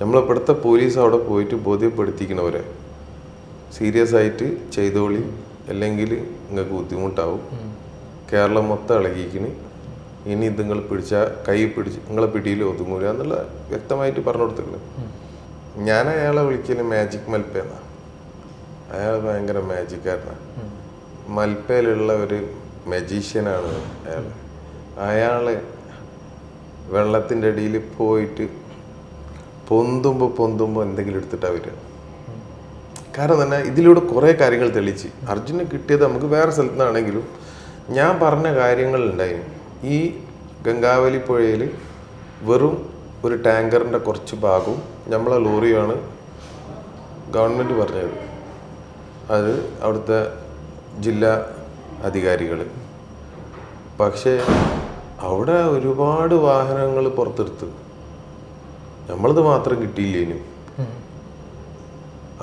നമ്മളിവിടുത്തെ police അവിടെ പോയിട്ട് ബോധ്യപ്പെടുത്തിക്കണവരെ. Serious ആയിട്ട് ചെയ്തോളി അല്ലെങ്കിൽ നിങ്ങൾക്ക് ബുദ്ധിമുട്ടാവും. കേരളം മൊത്തം ഇളകിക്കണ് ഇനി ഇത് നിങ്ങൾ പിടിച്ച കൈ പിടിച്ച് നിങ്ങളെ പിടിയിൽ ഒതുങ്ങൂല എന്നുള്ള വ്യക്തമായിട്ട് പറഞ്ഞു കൊടുത്തിട്ടുണ്ട്. ഞാൻ അയാളെ വിളിക്കൽ മാജിക് മൽപ്പേന്ന. അയാൾ ഭയങ്കര മാജിക്കാരനാണ് മൽപ്പയിലുള്ള ഒരു മജീഷ്യനാണ് അയാൾ അയാൾ വെള്ളത്തിന്റെ അടിയിൽ പോയിട്ട് പൊന്തുമ്പോൾ പൊന്തുമ്പോൾ എന്തെങ്കിലും എടുത്തിട്ടാണ് വരിക. കാരണം തന്നെ ഇതിലൂടെ കുറേ കാര്യങ്ങൾ തെളിയിച്ച്. അർജുന് കിട്ടിയത് നമുക്ക് വേറെ സ്ഥലത്തു നിന്നാണെങ്കിലും ഞാൻ പറഞ്ഞ കാര്യങ്ങൾ ഉണ്ടായി ഈ ഗംഗാവലി പുഴയിൽ വെറും ഒരു ടാങ്കറിന്റെ കുറച്ച് ഭാഗവും നമ്മളെ ലോറിയാണ് ഗവൺമെന്റ് പറഞ്ഞത്. അത് അവിടുത്തെ ജില്ലാ അധികാരികൾ പക്ഷേ അവിടെ ഒരുപാട് വാഹനങ്ങൾ പുറത്തെടുത്ത്. നമ്മളത് മാത്രം കിട്ടിയില്ലേനും.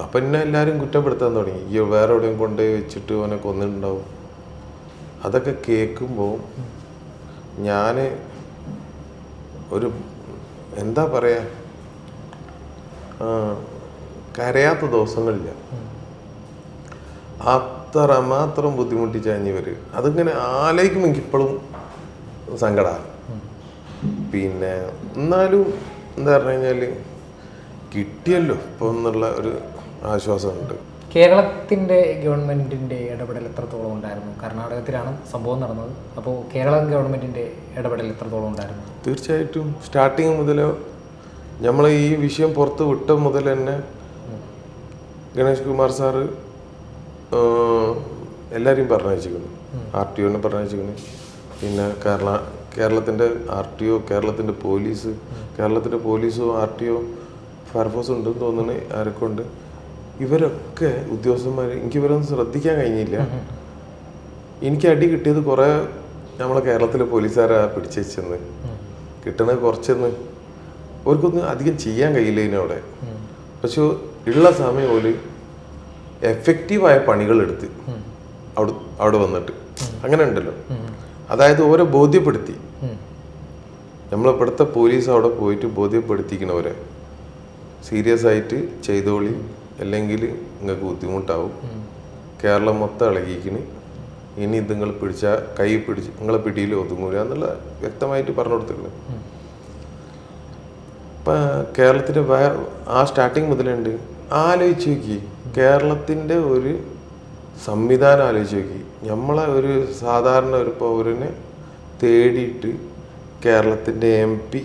അപ്പം എന്നെ എല്ലാവരും കുറ്റപ്പെടുത്താൻ തുടങ്ങി. ഈ വേറെ എവിടെയും കൊണ്ടുപോയി വെച്ചിട്ട് അവനെ കൊന്നിട്ടുണ്ടാവും. അതൊക്കെ കേൾക്കുമ്പോൾ ഞാൻ ഒരു എന്താ പറയാ? കരയാത്ത ദിവസങ്ങളില്ല. അത്ര മാത്രം ബുദ്ധിമുട്ടിച്ചഞ്ഞവർ അതിങ്ങനെ ആലോചിക്കുമ്പോൾ ഇപ്പോഴും സങ്കടമാണ് പിന്നെ എന്നാലും എന്താ പറഞ്ഞു കഴിഞ്ഞാൽ കിട്ടിയല്ലോ ഇപ്പോൾ എന്നുള്ള ഒരു ആശ്വാസമുണ്ട്. കേരളത്തിന്റെ ഗവൺമെന്റിന്റെ ഇടപെടൽ എത്രത്തോളം ഉണ്ടായിരുന്നു? കർണാടകത്തിലാണ് സംഭവം നടന്നത്. അപ്പോൾ കേരള ഗവൺമെന്റിന്റെ ഇടപെടൽ എത്രത്തോളം ഉണ്ടായിരുന്നു? തീർച്ചയായിട്ടും സ്റ്റാർട്ടിങ് മുതൽ നമ്മൾ ഈ വിഷയം പുറത്ത് വിട്ട മുതൽ തന്നെ ഗണേഷ് കുമാർ സാറ് എല്ലാവരെയും പറഞ്ഞയച്ചിരിക്കുന്നു. ആർ ടി ഒനെ പറഞ്ഞയച്ചിരിക്കുന്നു. പിന്നെ കേരള കേരളത്തിന്റെ ആർ ടി ഒ കേരളത്തിന്റെ പോലീസ് കേരളത്തിന്റെ പോലീസോ ആർ ടി ഒ ഫയർഫോഴ്സും ഉണ്ടെന്ന് തോന്നുന്നു ആരൊക്കെ ഉണ്ട്. ഇവരൊക്കെ ഉദ്യോഗസ്ഥന്മാർ എനിക്ക് ഇവരൊന്നും ശ്രദ്ധിക്കാൻ കഴിഞ്ഞില്ല. എനിക്ക് അടി കിട്ടിയത് കുറേ നമ്മളെ കേരളത്തിലെ പോലീസുകാരാ പിടിച്ചെന്ന് കിട്ടണത് കുറച്ചെന്ന് അവർക്കൊന്നും അധികം ചെയ്യാൻ കഴിയില്ല ഇതിനവിടെ പക്ഷെ ഉള്ള സമയം പോലെ എഫക്റ്റീവായ പണികൾ എടുത്ത് അവിടെ അവിടെ വന്നിട്ട്. അങ്ങനെ ഉണ്ടല്ലോ. അതായത് ഓരോ ബോധ്യപ്പെടുത്തി. നമ്മളിവിടുത്തെ പോലീസ് അവിടെ പോയിട്ട് ബോധ്യപ്പെടുത്തിക്കണവരെ. സീരിയസ് ആയിട്ട് ചെയ്തോളി അല്ലെങ്കിൽ നിങ്ങൾക്ക് ബുദ്ധിമുട്ടാവും. കേരളം മൊത്തം ഇളകിക്കണ് ഇനി ഇത് നിങ്ങൾ പിടിച്ച കൈ പിടിച്ച് നിങ്ങളെ പിടിയിൽ ഒതുങ്ങൂല എന്നുള്ള വ്യക്തമായിട്ട് പറഞ്ഞു കൊടുത്തിട്ടുണ്ട്. ഇപ്പം കേരളത്തിന്റെ വേ- ആ സ്റ്റാർട്ടിങ് മുതലുണ്ട്. ആലോചിച്ച് നോക്കി. കേരളത്തിന്റെ ഒരു സംവിധാനം ആലോചിച്ച് നോക്കി. നമ്മളെ ഒരു സാധാരണ ഒരു പൗരനെ തേടിയിട്ട് കേരളത്തിന്റെ എം പി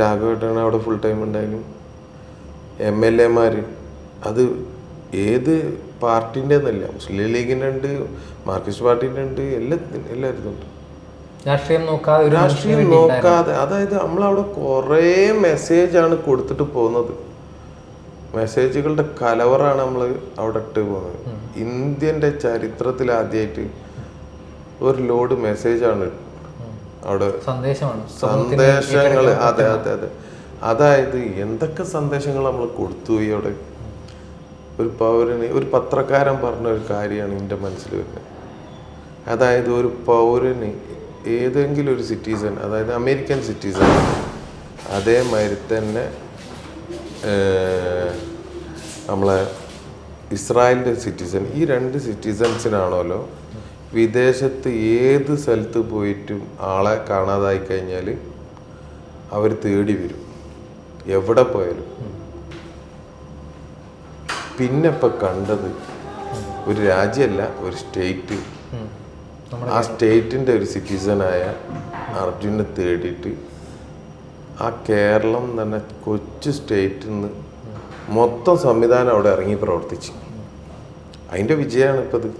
രാഘവേട്ടനാണ് അവിടെ ഫുൾ ടൈം ഉണ്ടായിരുന്നു എം എൽ എമാർ അത് ഏത് പാർട്ടിന്റെ എന്നല്ല മുസ്ലിം ലീഗിന്റെ ഉണ്ട് മാർക്സിസ്റ്റ് പാർട്ടീന്റെ ഉണ്ട് എല്ലാ എല്ലാവരും ഉണ്ട്. രാഷ്ട്രീയം നോക്കാതെ രാഷ്ട്രീയം നോക്കാതെ അതായത് നമ്മളവിടെ കുറേ മെസ്സേജാണ് കൊടുത്തിട്ട് പോകുന്നത്. മെസ്സേജുകളുടെ കലവറാണ് നമ്മൾ അവിടെ ഇട്ട് പോകുന്നത്. ഇന്ത്യന്റെ ചരിത്രത്തിൽ ആദ്യമായിട്ട് ഒരു ലോഡ് മെസ്സേജാണ് അവിടെ സന്ദേശമാണ്. സന്ദേശങ്ങൾ അതെ അതെ അതെ. അതായത് എന്തൊക്കെ സന്ദേശങ്ങൾ നമ്മൾ കൊടുത്തു പോയി അവിടെ? ഒരു പൗരന് ഒരു പത്രക്കാരൻ പറഞ്ഞ ഒരു കാര്യമാണ് എന്റെ മനസ്സിൽ വരുന്നത്. അതായത് ഒരു പൗരന് ഏതെങ്കിലും ഒരു സിറ്റിസൺ അതായത് അമേരിക്കൻ സിറ്റിസൺ അതേമാതിരി തന്നെ നമ്മളെ ഇസ്രായേലിന്റെ സിറ്റിസൺ ഈ രണ്ട് സിറ്റിസൺസിനാണല്ലോ വിദേശത്ത് ഏത് സ്ഥലത്ത് പോയിട്ടും ആളെ കാണാതായി കഴിഞ്ഞാൽ അവർ തേടി വരും. എവിടെ പോയാലും. പിന്നെ ഇപ്പം കണ്ടത് ഒരു രാജ്യമല്ല ഒരു സ്റ്റേറ്റ്. ആ സ്റ്റേറ്റിന്റെ ഒരു സിറ്റിസണായ അർജുനെ തേടിയിട്ട് ആ കേരളം തന്നെ കൊച്ചു സ്റ്റേറ്റിൽ നിന്ന് മൊത്തം സംവിധാനം അവിടെ ഇറങ്ങി പ്രവർത്തിച്ചു. അതിന്റെ വിജയമാണ് ഇപ്പം ഇത്